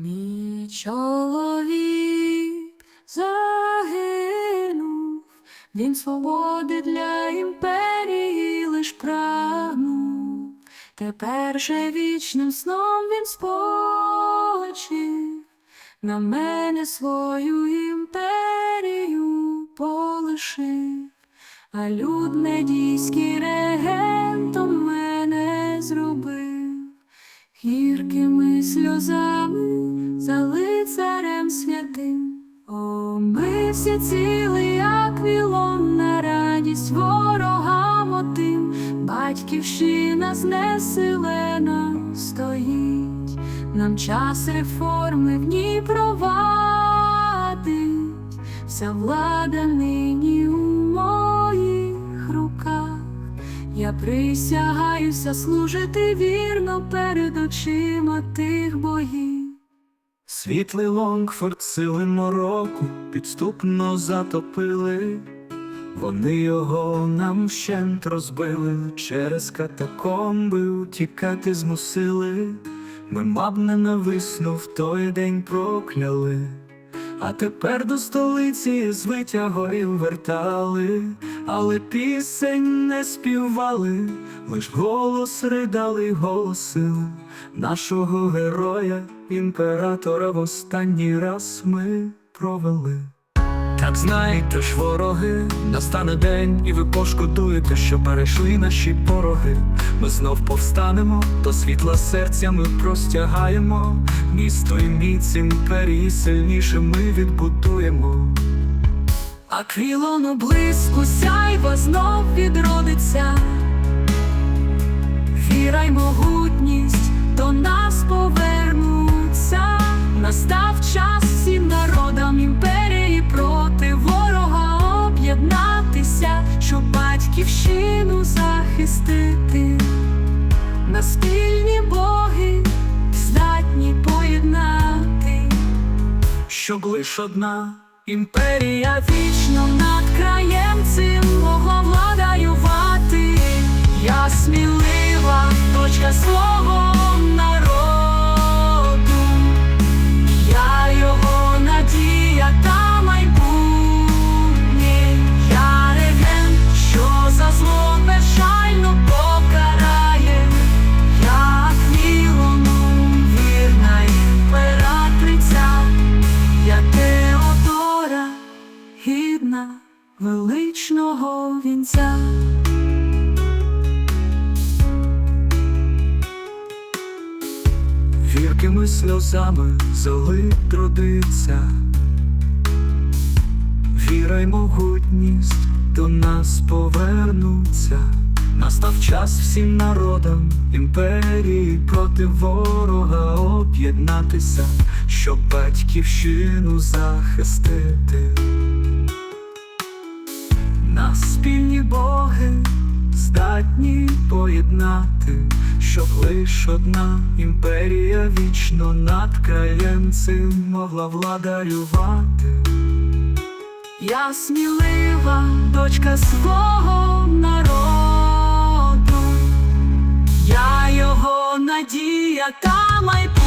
Мій чоловік загинув, він свободи для імперії лиш прагнув. Тепер же вічним сном він спочив, на мене свою імперію полишив, а люд недійський регентом мене зробив. Гіркими сльозами за лицарем святим, О, ми всі ціли, як вілон на радість ворогам отим, батьківщина знесилена стоїть, нам час реформи в ній провадить, вся влада нині у моїх руках. Я присягаюся служити вірно перед очима тих богів. Світлий Лонгфорд сили мороку підступно затопили, вони його нам вщент розбили, через катакомби утікати змусили, ми маб ненависно в той день прокляли, а тепер до столиці з витягорів вертали, але пісень не співали, лиш голос ридали, голосили нашого героя, імператора в останній раз ми провели. Так знайте ж, вороги, настане день, і ви пошкодуєте, що перейшли наші пороги. Ми знов повстанемо, до світла серця ми простягаємо. Місто і міць імперії сильніше ми відбудуємо. А крилону блиску сяйва знов відродиться, віра й могутність до нас повернуться. Батьківщину захистити. На спільні боги здатні поєднати. Щоб лиш одна Імперія вічно над краєм цим могла величного вінця. гіркими сльозами залит родиться, віра й могутність до нас повернуться. Настав час всім народам імперії проти ворога об'єднатися, щоб батьківщину захистити. Спільні боги здатні поєднати, щоб лиш одна імперія вічно над краєм цим могла владарювати. Я смілива, дочка свого народу. Я його надія та майбутнє.